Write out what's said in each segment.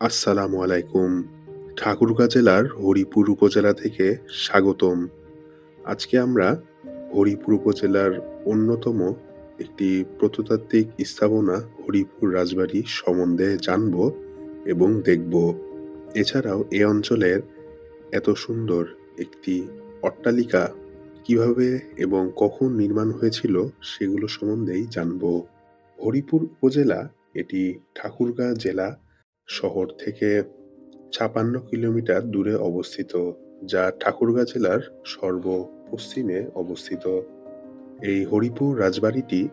আসসালামু আলাইকুম। ঠাকুরগাঁ জেলার হরিপুর উপজেলা থেকে স্বাগতম। আজকে আমরা হরিপুর উপজেলার অন্যতম একটি প্রত্নতাত্ত্বিক স্থাপনা হরিপুর রাজবাড়ি সম্বন্ধে জানব এবং দেখব। এছাড়াও এ অঞ্চলের এত সুন্দর একটি অট্টালিকা কীভাবে এবং কখন নির্মাণ হয়েছিল সেগুলো সম্বন্ধেই জানব। হরিপুর উপজেলা এটি ঠাকুরগাঁ জেলা শহর থেকে ছাপান্ন কিলোমিটার দূরে অবস্থিত যা ঠাকুরগাঁ জেলার সর্ব-পশ্চিমে অবস্থিত। এই হরিপুর রাজবাড়িটি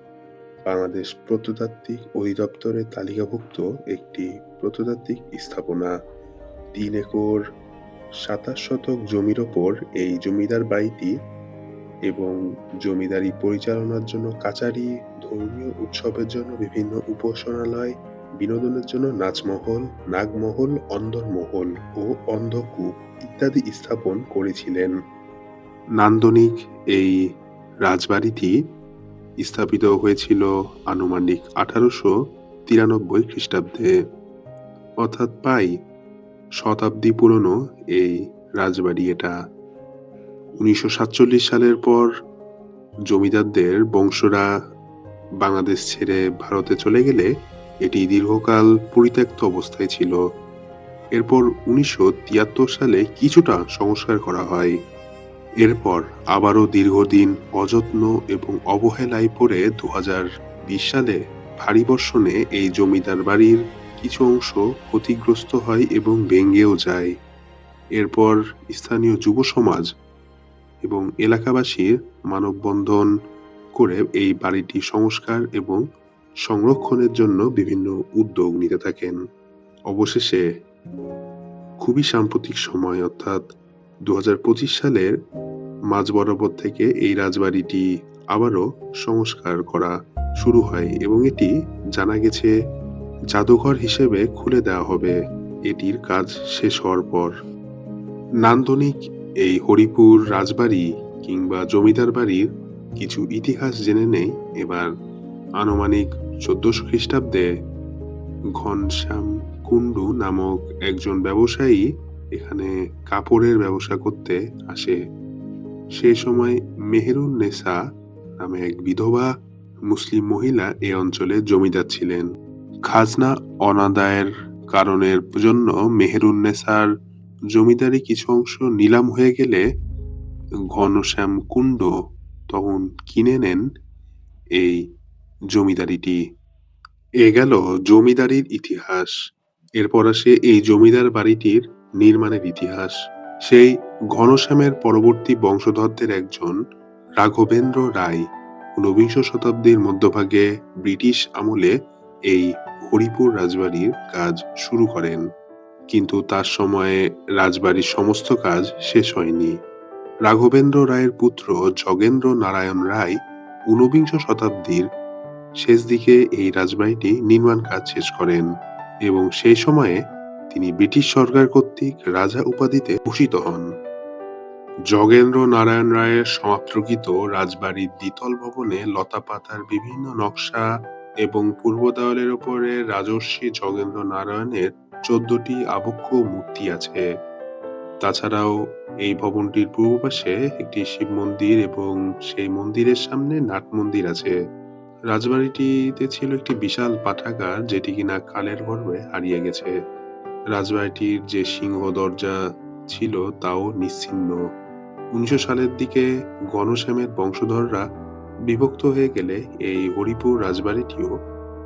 বাংলাদেশ প্রত্নতাত্ত্বিক অধিদপ্তরের তালিকাভুক্ত একটি প্রত্নতাত্ত্বিক স্থাপনা। তিন একর সাতাশ শতক জমির ওপর এই জমিদার বাড়িটি এবং জমিদারি পরিচালনার জন্য কাচারি, ধর্মীয় উৎসবের জন্য বিভিন্ন উপাসনালয়, বিনোদনের জন্য নাচমহল, নাগমহল, অন্দরমহল ও অন্ধকূপ ইত্যাদি স্থাপন করেছিলেন। নান্দনিক এই রাজবাড়িটি স্থাপিত হয়েছিল আনুমানিক আঠারোশো তিরানব্বই খ্রিস্টাব্দে অর্থাৎ প্রায় শতাব্দী পুরনো এই রাজবাড়ি এটা উনিশশো সাতচল্লিশ সালের পর জমিদারদের বংশরা বাংলাদেশ ছেড়ে ভারতে চলে গেলে এটি দীর্ঘকাল পরিত্যক্ত অবস্থায় ছিল। এরপর উনিশশো তিয়াত্তর সালে কিছুটা সংস্কার করা হয়। এরপর আবারও দীর্ঘদিন অযত্ন এবং অবহেলায় পড়ে দু হাজার বিশ সালে ভারী বর্ষণে এই জমিদার বাড়ির কিছু অংশ ক্ষতিগ্রস্ত হয় এবং ভেঙ্গেও যায়। এরপর স্থানীয় যুব সমাজ এবং এলাকাবাসীর মানববন্ধন করে এই বাড়িটি সংস্কার এবং সংরক্ষণের জন্য বিভিন্ন উদ্যোগ নিতে থাকেন। অবশেষে খুবই সাম্প্রতিক সময়, অর্থাৎ দু হাজার পঁচিশ সালের মাঝ বরাবর থেকে এই রাজবাড়িটি আবারও সংস্কার করা শুরু হয় এবং এটি জানা গেছে জাদুঘর হিসেবে খুলে দেওয়া হবে। এটির কাজ শেষ হওয়ার পর নান্দনিক এই হরিপুর রাজবাড়ি কিংবা জমিদার বাড়ির কিছু ইতিহাস জেনে নেই। এবার আনুমানিক চোদ্দশো খ্রিস্টাব্দে ঘনশ্যাম কুণ্ডু নামক একজন ব্যবসায়ী এখানে কাপড়ের ব্যবসা করতে আসে। সে সময় মেহেরুন নেসা নামে এক বিধবা মুসলিম মহিলা এ অঞ্চলে জমিদার ছিলেন। খাজনা অনাদায়ের কারণের জন্য মেহেরুন নেসার জমিদারি কিছু অংশ নিলাম হয়ে গেলে ঘনশ্যাম কুণ্ড তখন কিনে নেন এই জমিদারিটি। এ গেল জমিদারির ইতিহাস। এরপর আসে এই জমিদার বাড়িটির নির্মাণের ইতিহাস। সেই ঘনশ্যামের পরবর্তী বংশধরদের একজন রাঘবেন্দ্র রায়। ঊনবিংশ শতাব্দীর মধ্যভাগে ব্রিটিশ আমলে এই হরিপুর রাজবাড়ির কাজ শুরু করেন। কিন্তু তার সময়ে রাজবাড়ির সমস্ত কাজ শেষ হয়নি। রাঘবেন্দ্র রায়ের পুত্র জগেন্দ্র নারায়ণ রায় ঊনবিংশ শতাব্দীর শেষ দিকে এই রাজবাড়িটি নির্মাণ কাজ শেষ করেন এবং সেই সময়ে তিনি ব্রিটিশ সরকার কর্তৃক রাজা উপাধিতে ভূষিত হন। জগেন্দ্র নারায়ণ রায়ের সমাপ্তকৃত রাজবাড়ির দ্বিতল ভবনে লতা পাতার বিভিন্ন নকশা এবং পূর্ব দেওয়ালের উপরে রাজর্ষি জগেন্দ্র নারায়ণের চোদ্দটি আবক্ষ মূর্তি আছে। তাছাড়াও এই ভবনটির পূর্ব পাশে একটি শিব মন্দির এবং সেই মন্দিরের সামনে নাট মন্দির আছে। রাজবাড়িটিতে ছিল একটি বিশাল পাঠাগার যেটি কিনা কালের গর্ভে হারিয়ে গেছে। রাজবাড়িটির যে সিংহ দরজা ছিল তাও নিশ্চিহ্ন। উনিশশো সালের দিকে গণশ্যামের বংশধররা বিভক্ত হয়ে গেলে এই হরিপুর রাজবাড়িটিও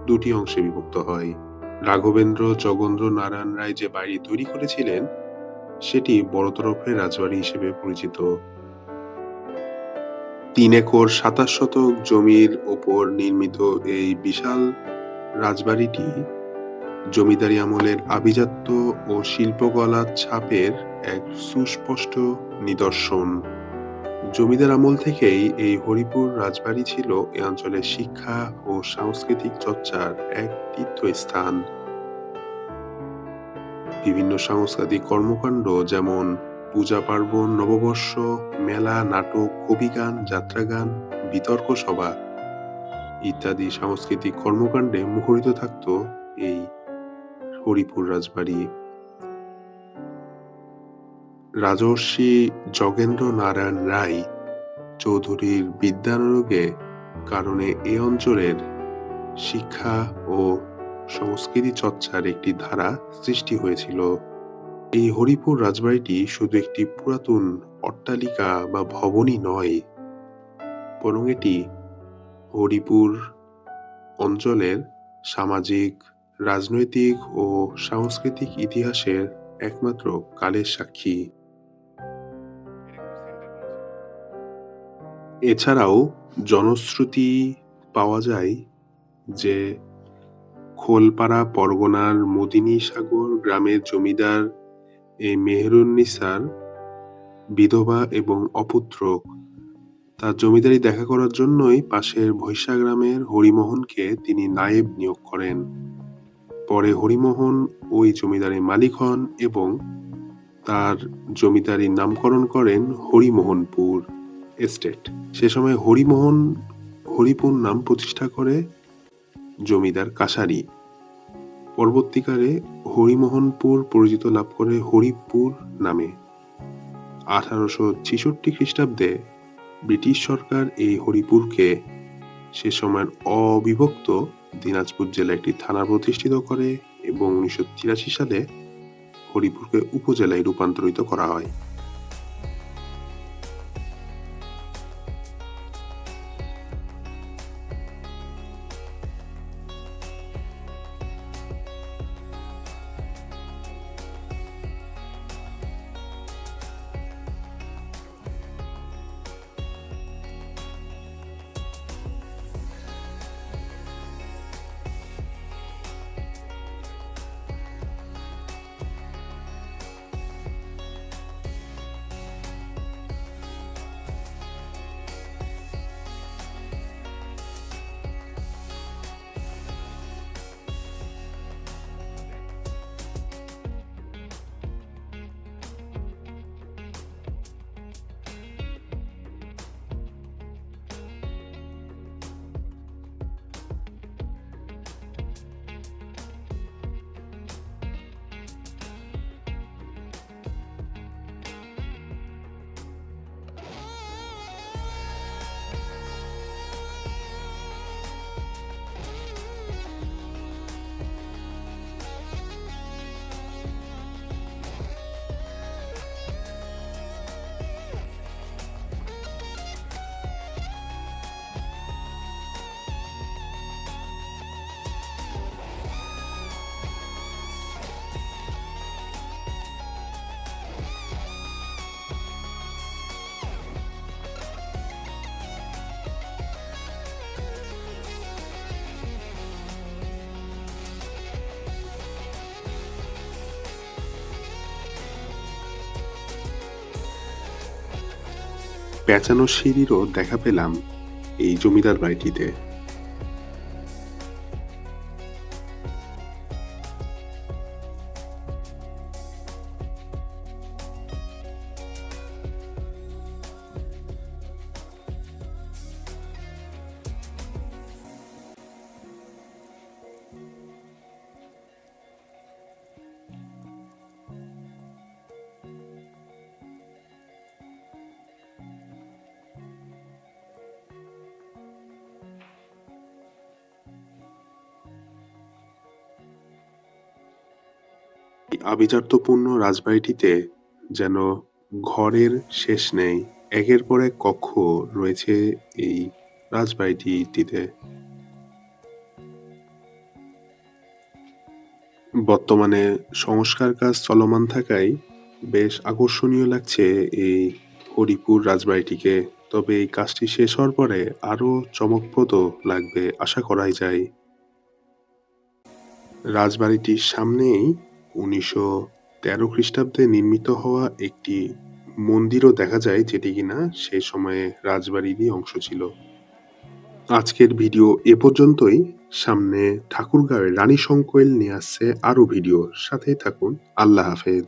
দুটি অংশে বিভক্ত হয়। রাঘবেন্দ্র জগেন্দ্র নারায়ণ রায় যে বাড়ি তৈরি করেছিলেন, সেটি বড় তরফের রাজবাড়ি হিসেবে পরিচিত। তিন একর সাতাশ শতক জমির ওপর নির্মিত এই বিশাল রাজবাড়িটি জমিদারি আমলের আভিজাত্য ও শিল্পকলার ছাপের এক সুস্পষ্ট নিদর্শন। জমিদার আমল থেকেই এই হরিপুর রাজবাড়ি ছিল এ অঞ্চলের শিক্ষা ও সাংস্কৃতিক চর্চার এক তীর্থস্থান। বিভিন্ন সাংস্কৃতিক কর্মকাণ্ড যেমন পূজা পার্বণ, নববর্ষ, মেলা, নাটক, কবিগান, যাত্রাগান, বিতর্ক সভা ইত্যাদি সাংস্কৃতিক কর্মকাণ্ডে মুখরিত থাকত এই হরিপুর রাজবাড়ি। রাজর্ষি যোগেন্দ্র নারায়ণ রায় চৌধুরীর বিদ্যানুরাগে কারণে এ অঞ্চলের শিক্ষা ও সংস্কৃতি চর্চার একটি ধারা সৃষ্টি হয়েছিল। এই হরিপুর রাজবাড়িটি শুধু একটি পুরাতন অট্টালিকা বা ভবনই নয়, বরং এটি হরিপুর অঞ্চলের সামাজিক, রাজনৈতিক ও সাংস্কৃতিক ইতিহাসের একমাত্র কালের সাক্ষী। এছাড়াও জনশ্রুতি পাওয়া যায় যে খোলপাড়া পরগনার মদিনী সাগর গ্রামের জমিদার এই মেহেরুন্নিসার বিধবা এবং অপুত্রক তার জমিদারি দেখা করার জন্যই পাশের ভৈশা গ্রামের হরিমোহনকে তিনি নায়েব নিয়োগ করেন। পরে হরিমোহন ওই জমিদারির মালিক হন এবং তার জমিদারির নামকরণ করেন হরিমোহনপুর এস্টেট। সে সময় হরিমোহন হরিপুর নাম প্রতিষ্ঠা করে জমিদার কাসারি। পরবর্তীকালে হরিমোহনপুর পরিচিত লাভ করে হরিপুর নামে। আঠারোশো ছেষট্টি খ্রিস্টাব্দে ব্রিটিশ সরকার এই হরিপুরকে সে সময়ের অবিভক্ত দিনাজপুর জেলা একটি থানা প্রতিষ্ঠিত করে এবং উনিশশো তিরাশি সালে হরিপুরকে উপজেলায় রূপান্তরিত করা হয়। পেঁচানো সিঁড়িরও দেখা পেলাম এই জমিদার বাড়িটিতে। আভিজাত্যপূর্ণ রাজবাড়িটিতে যেন ঘরের শেষ নেই, একের পর এক কক্ষ রয়েছে এই রাজবাড়িটিতে। বর্তমানে সংস্কার কাজ চলমান থাকায় বেশ আকর্ষণীয় লাগছে এই হরিপুর রাজবাড়িটিকে, তবে এই কাজটি শেষ হওয়ার পরে আরও চমকপ্রদ লাগবে আশা করাই যায়। রাজবাড়িটির সামনেই উনিশশো তেরো খ্রিস্টাব্দে নির্মিত হওয়া একটি মন্দিরও দেখা যায় যেটি কিনা সেই সময়ে রাজবাড়িরই অংশ ছিল। আজকের ভিডিও এ পর্যন্তই। সামনে ঠাকুরগাঁওয়ের রানী সংকোয়েল নিয়ে আসছে আরও ভিডিও। সাথে থাকুন। আল্লাহ হাফেজ।